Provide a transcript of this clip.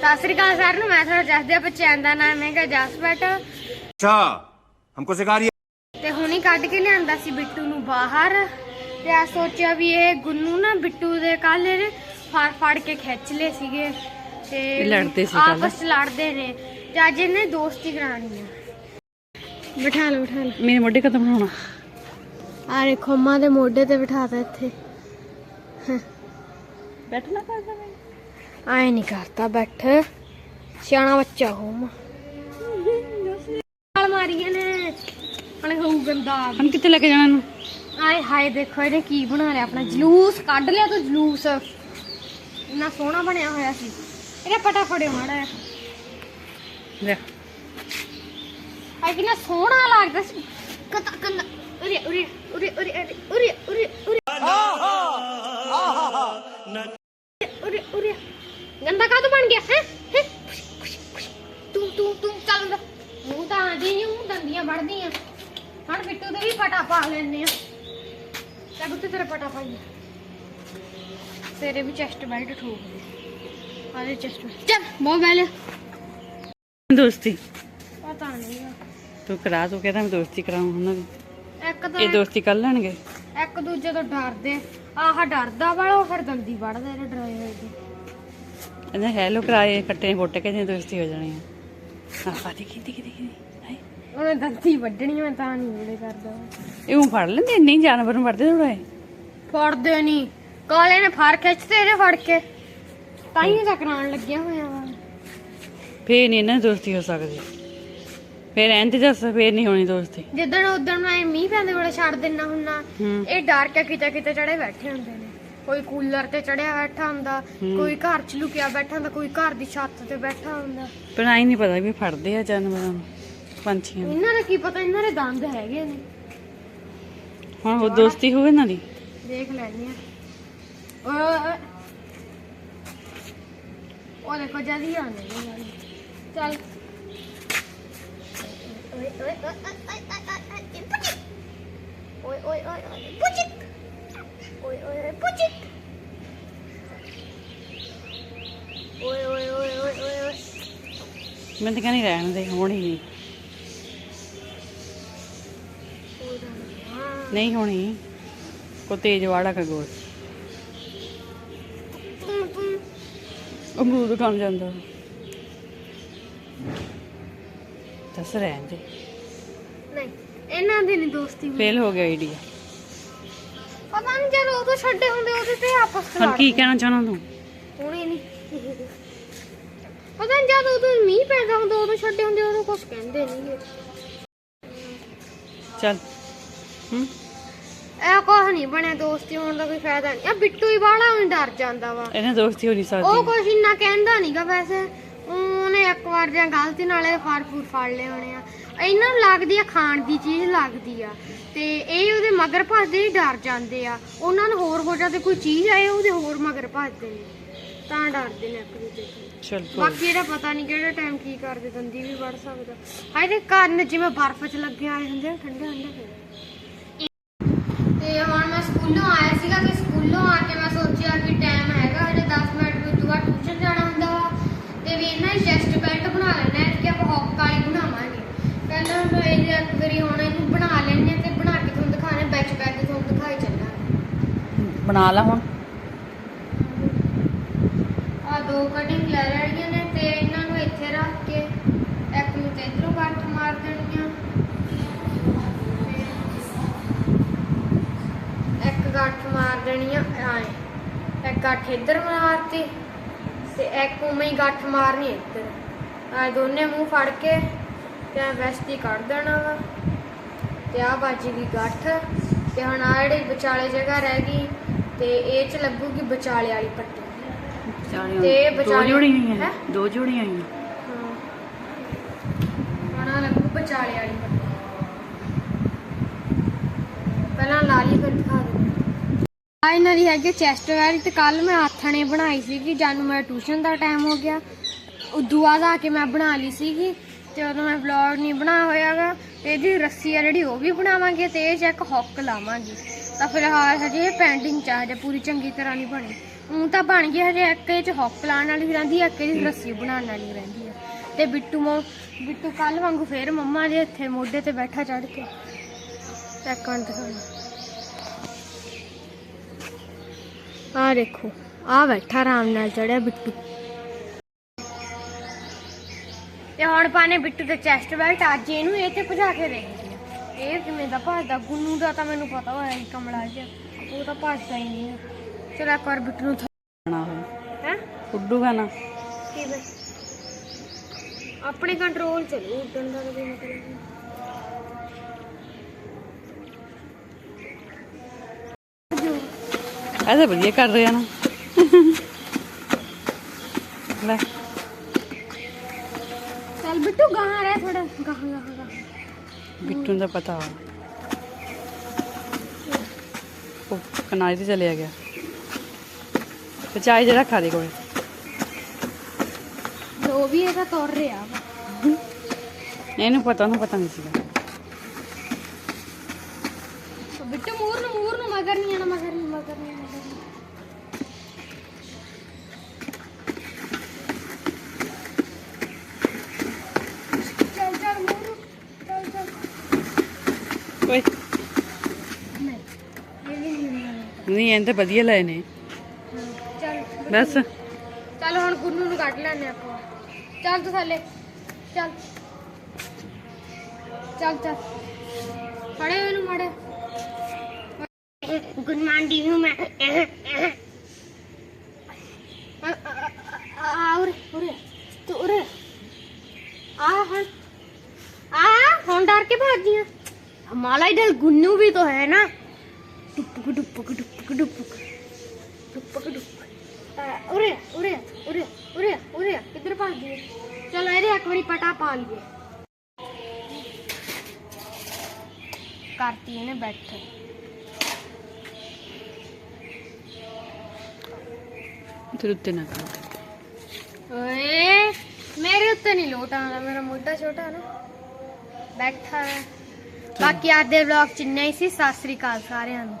ਸਤਿ ਸ੍ਰੀ ਅਕਾਲ sir ਨੂੰ ਮੈਂ ਤੁਹਾਡਾ ਜਸਦੇ ਬੱਚਿਆਂ ਦਾ ਨਾਮ ਹੈਗਾ ਜਸਪਟ। ਅੱਛਾ ਹਮਕੋ ਸਿਖਾ ਰਹੀ ਤੇ ਹੁਣੀ ਕੱਢ ਕੇ ਲਿਆਂਦਾ ਸੀ ਬਿੱਟੂ ਨੂੰ ਬਾਹਰ। ਤੇ ਆ ਸੋਚਿਆ ਵੀ ਇਹ ਗੁੰਨੂ ਨਾ ਬਿੱਟੂ ਦੇ ਕੱਲ ਫੜ ਫੜ ਕੇ ਖਿੱਚ ਲਏ ਸੀਗੇ। ਤੇ ਲੜਦੇ ਸੀ ਆਪਸ 'ਚ ਲੜਦੇ ਨੇ। ਤੇ ਅੱਜ ਇਹਨੇ ਦੋਸਤੀ ਕਰਾਣੀ ਆ। ਬਿਠਾ ਲਓ ਬਿਠਾ ਲਓ। ਮੇਰੇ ਮੋਢੇ ਕਦਮ ਬਣਾਉਣਾ ਆ ਦੇਖੋ ਮਾਂ ਦੇ ਮੋਢੇ ਤੇ ਬਿਠਾਤਾ ਇੱਥੇ। ਬੈਠਣਾ ਕਰਦਾ ਮੈਂ ਆਏ ਨਹੀਂ ਕਰਤਾ ਬੈਠ। ਸਿਆਣਾ ਬੱਚਾ ਹੋਮ ਨਾਲ ਮਾਰੀਆਂ ਨੇ। ਹਣ ਗਊ ਗੰਦਾ। ਹਣ ਕਿੱਥੇ ਲੈ ਕੇ ਜਾਣਾ ਨੂੰ ਆਏ ਹਾਏ ਦੇਖੋ ਇਹਨੇ ਕੀ ਬਣਾ ਲਿਆ ਆਪਣਾ। ਜਲੂਸ ਕੱਢ ਲਿਆ ਤੂੰ ਜਲੂਸ। ਇੰਨਾ ਸੋਹਣਾ ਬਣਿਆ ਹੋਇਆ ਸੀ। ਇਹਨੇ ਫਟਾਫਟ ਮਾੜਾ ਲੈ। ਆਈ ਕਿੰਨਾ ਸੋਹਣਾ ਲੱਗਦਾ ਸੀ। ਕਤ ਕੰਨ ਉਰੇ ਉਰੇ ਉਰੇ ਉਰੇ ਉਰੇ ਉਰੇ ਲੈਣੇ ਆ। ਤੇ ਬੁੱਤੇ ਤੇਰਾ ਪਟਾ ਪਾਈ। ਤੇਰੇ ਵੀ ਚੈਸਟ ਬੈਲਟ ਠੋਕ ਦੇ। ਆਰੇ ਚੈਸਟ ਚੱਲ ਬੈਲ ਦੋਸਤੀ। ਪਤਾ ਨਹੀਂ ਤੂੰ ਕਰਾ ਤੂੰ ਕਹਿੰਦਾ ਮੈਂ ਦੋਸਤੀ ਕਰਾਉਂ ਉਹਨਾਂ ਦੀ। ਇੱਕ ਤਾਂ ਇਹ ਦੋਸਤੀ ਕਰ ਲੈਣਗੇ? ਇੱਕ ਦੂਜੇ ਤੋਂ ਡਰਦੇ ਆਹ ਡਰਦਾ ਵਾਲਾ ਫਿਰ ਦੰਦੀ ਵੜਦਾ ਇਹਨੇ ਡਰਾਏ ਹੋਏ ਦੀ ਇਹਨੇ ਹੈਲੋ ਕਰਾਏ ਕੱਟੇ ਫੁੱਟ ਕੇ ਦੋਸਤੀ ਹੋ ਜਾਣੀ ਆ। ਆਹ ਦੇਖੀ ਦੇਖੀ ਦੇਖੀ। ਉਹਨੇ ਦੰਦੀ ਵੱਢਣੀ ਮੈਂ ਤਾਂ ਨਹੀਂ ਉਹਦੇ ਕਰਦਾ। ਇਹ ਉਹ ਫੜ ਲੈਂਦੇ ਨਹੀਂ ਜਾਨਵਰ ਨੂੰ ਫੜਦੇ ਥੋੜਾ ਫੜਦੇ ਨਹੀਂ ਕਾਲੇ ਨੇ ਫੜ ਖਿੱਚਦੇ ਇਹਦੇ ਫੜ ਕੇ। ਤਾਂ ਹੀ ਟਕਰਾਉਣ ਲੱਗਿਆ ਹੋਇਆ ਵਾ। ਫੇਰ ਨਹੀਂ ਦੀ ਦੋਸਤੀ ਹੋ ਸਕਦੀ। ਫੇਰ ਐਂ ਤੇ ਦੱਸ ਫੇਰ ਨਹੀਂ ਹੋਣੀ ਦੋਸਤੀ। ਜਿੱਦਣ ਉਦੋਂ ਮੈਂ ਮੀਂਹ ਪੈਂਦੇ ਵੇਲੇ ਛੱਡ ਦਿੰਨਾ ਹੁੰਨਾ। ਹੂੰ। ਇਹ ਡਰ ਕੇ ਕਿਤੇ ਕਿਤੇ ਚੜੇ ਬੈਠੇ ਹੁੰਦੇ ਨੇ। ਕੋਈ ਕੂਲਰ ਤੇ ਚੜਿਆ ਬੈਠਾ ਹੁੰਦਾ ਕੋਈ ਘਰ ਚ ਲੁਕਿਆ ਬੈਠਾ ਹੁੰਦਾ ਕੋਈ ਘਰ ਦੀ ਛੱਤ ਤੇ ਬੈਠਾ ਹੁੰਦਾ। ਪਰ ਆਈ ਨਹੀਂ ਪਤਾ ਵੀ ਫੜਦੇ ਆ ਜਾਨਵਰਾਂ ਨੂੰ। ਪੰਛੀਆਂ ਦੀ। ਇਹਨਾਂ ਦਾ ਕੀ ਪਤਾ ਇਹਨਾਂ ਦੇ ਦੰਦ ਹੈਗੇ ਨੇ ਹੁਣ ਉਹ ਦੋਸਤੀ ਹੋਵੇ ਇਹਨਾਂ ਦੀ ਦੇਖ ਲੈਣੀ ਆ ਉਹ ਉਹ ਦੇਖੋ ਜਲਦੀ ਆਉਂਦੇ ਨੇ ਚੱਲ ਮੈਂ ਤਾਂ ਕਹਿੰਦੀ ਰਹਿਣ ਦੇ ਹੋਣੀ ਨਹੀਂ ਨਹੀਂ ਹੋਣੀ। ਕੋ ਤੇਜ ਵਾੜਾ ਖਗੋਲ ਤੂੰ ਤੂੰ ਅਮਰੂਦ ਖਾਣ ਜਾਂਦਾ। ਦੱਸ ਰਹਿਣ ਦੇ ਨਹੀਂ ਇਹਨਾਂ ਦੀ ਨਹੀਂ ਦੋਸਤੀ। ਫੇਲ ਹੋ ਗਿਆ ਆਈਡੀਆ ਪਤਾ ਨਹੀਂ ਜਦੋਂ ਉਦੋਂ ਛੱਡੇ ਹੁੰਦੇ ਉਹਦੇ ਤੇ ਆਪਸ ਚ ਹੁਣ ਕੀ। ਕਹਿਣਾ ਚਾਹਣਾ ਤੂੰ? ਹੁਣੇ ਨਹੀਂ ਪਤਾ ਨਹੀਂ ਜਦ ਉਦੋਂ ਮੀਂਹ ਪੈਂਦਾ ਹੁੰਦਾ ਉਦੋਂ ਛੱਡੇ ਹੁੰਦੇ ਉਦੋਂ ਕੁਝ ਕਹਿੰਦੇ ਨਹੀਂ ਚੱਲ। ਹੂੰ? ਇਹ ਕੁਝ ਨਹੀਂ ਬਣਿਆ ਦੋਸਤੀ ਹੋਣ ਦਾ ਕੋਈ ਫਾਇਦਾ ਨਹੀਂ। ਆ ਬਿੱਟੂ ਹੀ ਬਾਹਲਾ ਹੁਣ ਡਰ ਜਾਂਦਾ ਵਾ। ਇਹਨੇ ਦੋਸਤੀ ਹੋ ਨਹੀਂ ਉਹ ਸਕਦੀ ਇੰਨਾ ਕਹਿੰਦਾ ਨਹੀਂਗਾ ਵੈਸੇ। ਉਹਨੇ ਇੱਕ ਵਾਰ ਜਾਂ ਗਲਤੀ ਨਾਲ ਇਹ ਫਾਰ ਫੂਡ ਫੜ ਲਏ ਹੋਣੇ ਆ। ਇਹਨਾਂ ਨੂੰ ਲੱਗਦੀ ਆ ਖਾਣ ਦੀ ਚੀਜ਼ ਲੱਗਦੀ ਆ। ਤੇ ਇਹ ਉਹਦੇ ਮਗਰ ਭੱਜਦੇ ਹੀ ਡਰ ਜਾਂਦੇ ਆ। ਉਹਨਾਂ ਨੂੰ ਹੋਰ ਹੋ ਜਾਂਦੇ ਕੋਈ ਚੀਜ਼ ਆਏ ਉਹਦੇ ਹੋਰ ਮਗਰ ਭੱਜਦੇ ਨੇ। ਤਾਂ ਡਰਦੇ ਨੇ ਇੱਕ ਦੂਜੇ ਤੋਂ। ਚੱਲ ਕੋਈ ਬਾਕੀ ਇਹਦਾ ਪਤਾ ਨਹੀਂ ਕਿਹੜੇ ਟਾਈਮ ਕੀ ਕਰਦੇ ਦੰਦੀ ਵੀ ਵੜ ਸਕਦਾ। ਹਾਏ ਦੇ ਕੰਨ ਜਿਵੇਂ ਬਰਫ਼ 'ਚ ਲੱਗੇ ਆਏ ਹੁੰਦੇ ਆ, ਠੰਡੇ ਤੇ ਹੁਣ ਮੈਂ ਸਕੂਲੋਂ ਆਇਆ ਸੀਗਾ ਕਿ ਸਕੂਲੋਂ ਆ ਕੇ ਮੈਂ ਸੋਚਿਆ ਕਿ ਟਾਈਮ ਹੈਗਾ ਹਜੇ 10 ਮਿੰਟ ਵਿੱਚ ਬਾਅਦ ਟਿਊਸ਼ਨ ਜਾਣਾ ਹੁੰਦਾ ਵਾ। ਤੇ ਵੀ ਇਹਨਾਂ ਦੀ ਚੈਸਟ ਬੈਲਟ ਬਣਾ ਲੈਣਾ ਹੈ ਕਿ ਆਪਾਂ ਹੌਕ ਵਾਲੀ ਬਣਾਵਾਂਗੇ। ਪਹਿਲਾਂ ਮੈਂ ਇਹ ਇੱਕ ਵਾਰੀ ਹੁਣ ਇਹਨੂੰ ਬਣਾ ਲੈਣੇ ਤੇ ਬਣਾ ਕੇ ਤੁਹਾਨੂੰ ਦਿਖਾਣੇ ਵਿੱਚ ਬੈਗ ਕੇ ਤੁਹਾਨੂੰ ਦਿਖਾਈ ਚੱਲਾਂਗੇ। ਬਣਾ ਲਾ ਹੁਣ। ਆ ਦੋ ਕਟਿੰਗ ਲੈ ਲੈਣੀਆਂ ਨੇ ਤੇ ਇਹਨਾਂ ਨੂੰ ਇੱਥੇ ਰੱਖ ਕੇ ਇੱਕ ਨੂੰ ਤੇ ਇਧਰੋਂ ਕੱਟ ਮਾਰ ਦੇਣੀਆਂ। ਤੇ ਇੱਕ ਗੱਠ ਮਾਰ ਦੇਣੀ ਆ ਆਏ। ਇੱਕ ਗੱਠ ਇੱਧਰ ਮਾਰਤੀ ਤੇ ਇੱਕ ਉਵੇਂ ਹੀ ਗੱਠ ਮਾਰਨੀ ਇੱਧਰ। ਆ ਦੋਨੇ ਮੂੰਹ ਫੜ ਕੇ ਤੇ ਵੈਸਟੀ ਕੱਢ ਦੇਣਾ ਵਾ। ਤੇ ਆ ਬਾਜੀ ਦੀ ਗੱਠ। ਤੇ ਹੁਣ ਆ ਜਿਹੜੀ ਵਿਚਾਲੇ ਜਗ੍ਹਾ ਰਹਿ ਗਈ ਤੇ ਇਹ ਚ ਲੱਗੂਗੀ ਵਿਚਾਲੇ ਵਾਲੀ ਪੱਟੀ। ਤੇ ਦੋ ਜੋੜੀਆਂ ਹੀ ਦੋ ਜੋੜੀਆਂ ਹੀ ਹਾਂ। ਹੁਣ ਲੱਗੂ ਵਿਚਾਲੇ ਵਾਲੀ ਪੱਟੀ। ਪਹਿਲਾਂ ਲਾਲੀ ਫਿਰ ਦਿਖਾ ਆ ਇਹਨਾਂ ਦੀ ਹੈਗੀ ਚੈਸਟ ਵਾਲੀ ਤੇ ਕੱਲ ਮੈਂ ਆਥਣੇ ਬਣਾਈ ਸੀਗੀ, ਜਾਨੂੰ ਮੇਰਾ ਟਿਊਸ਼ਨ ਦਾ ਟਾਈਮ ਹੋ ਗਿਆ। ਉਦੋਂ ਬਾਅਦ ਆ ਕੇ ਮੈਂ ਬਣਾ ਲਈ ਸੀਗੀ, ਤੇ ਉਦੋਂ ਮੈਂ ਵਲੌਗ ਨਹੀਂ ਬਣਾ ਹੋਇਆਗਾ। ਤੇ ਇਹਦੀ ਰੱਸੀ ਆ ਜਿਹੜੀ, ਉਹ ਵੀ ਬਣਾਵਾਂਗੇ ਤੇ ਇਹ ਚ ਇੱਕ ਹੁੱਕ ਲਾਵਾਂਗੇ। ਤਾਂ ਫਿਲਹਾਲ ਹਜੇ ਇਹ ਪੈਂਡਿੰਗ ਚ ਹਜੇ ਪੂਰੀ ਚੰਗੀ ਤਰ੍ਹਾਂ ਨਹੀਂ ਬਣੀ। ਉਹ ਤਾਂ ਬਣ ਗਈ, ਹਜੇ ਇੱਕ ਇਹ ਚ ਹੌਕ ਲਾਉਣ ਵਾਲੀ ਵੀ ਰਹਿੰਦੀ ਹੈ ਇੱਕ ਇਹ 'ਚ ਰੱਸੀ ਬਣਾਉਣ ਵਾਲੀ ਰਹਿੰਦੀ ਹੈ ਤੇ ਬਿੱਟੂ ਮੋ, ਬਿੱਟੂ ਕੱਲ ਵਾਂਗੂ ਫੇਰ ਮੰਮਾ ਦੇ ਇੱਥੇ ਮੋਢੇ ਤੇ ਬੈਠਾ ਚੜ ਕੇ। ਇੱਕ ਮਿੰਟ ਦਿਖਾਉਣਾ ਆ ਦੇਖੋ ਆ ਬੈਠਾ ਆਰਾਮ ਨਾਲ ਚੜਿਆ ਬਿੱਟੂ। ਤੇ ਹੁਣ ਪਾਣੇ ਬਿੱਟੂ ਦੇ ਚੈਸਟ ਬੈਲਟ ਅੱਜ ਇਹਨੂੰ ਇਹ ਤੇ ਭਜਾ ਕੇ ਦੇਖਦੀ ਆ ਇਹ ਕਿਵੇਂ ਦਾ ਭਜਦਾ ਗੁੰਨੂ ਦਾ ਤਾਂ ਮੈਨੂੰ ਪਤਾ ਹੋਇਆ ਸੀ ਕਮਲਾ ਜਿਹਾ। ਉਹ ਤਾਂ ਭਜਦਾ ਹੀ ਨਹੀਂ। ਚਲ ਇੱਕ ਵਾਰ ਬਿੱਟੂ ਨੂੰ ਖਾਣਾ ਹੋਇਆ ਹੈ? ਉੱਡੂਗਾ ਨਾ। ਆਪਣੇ ਕੰਟਰੋਲ ਚ ਉੱਡਣ ਦਾ ਕੋਈ ਮਤਲਬ ਨਹੀਂ। ਇਹ ਤਾਂ ਵਧੀਆ ਕਰ ਰਿਹਾ ਨਾ। ਲੈ। ਚੱਲ ਬਿੱਟੂ ਗਾਹਾਂ ਰਹਿ ਥੋੜਾ ਗਾਹਾਂ ਗਾਹਾਂ ਗਾਹਾਂ। ਬਿੱਟੂ ਨੂੰ ਤਾਂ ਪਤਾ ਉਹ ਕਨਾਈ ਤੇ ਚਲਿਆ ਗਿਆ। ਤੇ ਚਾਹ ਜਿਹੜਾ ਖਾ ਦੇ ਕੋਲ ਜੋ ਵੀ ਇਹਦਾ ਤੁਰ ਰਿਹਾ। ਇਹਨੂੰ ਪਤਾ ਉਹਨੂੰ ਪਤਾ ਨਹੀਂ ਸੀਗਾ। ਬਿੱਟੂ ਮੂਰ ਨੂੰ ਮੂਰ ਨੂੰ ਮਗਰ ਨਹੀਂ ਆਣਾ ਮਗਰ ਨਹੀਂ ਮਗਰ ਨਹੀਂ ਚੱਲ ਚੱਲ ਮੂਰ ਨੂੰ ਚੱਲ ਚੱਲ ਓਏ ਨਹੀਂ ਇਹਨਾਂ ਤਾਂ ਵਧੀਆ ਲਏ ਨੇ। ਚੱਲ ਬਸ। ਚੱਲ ਹੁਣ ਗੁੰਨੂ ਨੂੰ ਕੱਢ ਲੈਣੇ ਆਪਾਂ। ਚੱਲ ਤੂੰ ਥੱਲੇ। ਚੱਲ। ਚੱਲ ਚੱਲ। ਫੜੇ ਇਹਨੂੰ ਮੜੇ ਗੁੱਡ ਮਾਰਨਿੰਗ ਨੂੰ ਮੈਂ। ਆ ਉਰੇ ਉਰੇ। ਤੂੰ ਉਰੇ। ਆ ਹੁਣ। ਆ ਹੁਣ ਡਰ ਕੇ ਭਾਜੀਆਂ हमारा इधर गुन्नू भी तो है ना डुपक डुपक डुपक डुपक डुपक डुपक आ, उरे उरे उरे उरे उरे किधर भाग गए चलो ਇਹਦੇ ਇੱਕ ਵਾਰੀ ਪਟਾ ਪਾ ਲਈਏ ਕਰਤੀ ਇਹਨੇ ਬੈਠੇ ਤੇਰੇ ਉੱਤੇ ਨਾ ਕਰ ਓਏ ਮੇਰੇ ਉੱਤੇ ਨਹੀਂ ਲੋਟ ਆਉਂਦਾ ਮੇਰਾ ਮੋਢਾ ਛੋਟਾ ਹੈ ਨਾ ਬੈਠਾ ਹੈ ਬਾਕੀ ਅੱਜ ਦੇ ਵਲੌਗ ਚ ਇੰਨਾ ਹੀ ਸੀ। ਸਤਿ ਸ੍ਰੀ ਅਕਾਲ ਸਾਰਿਆਂ ਨੂੰ।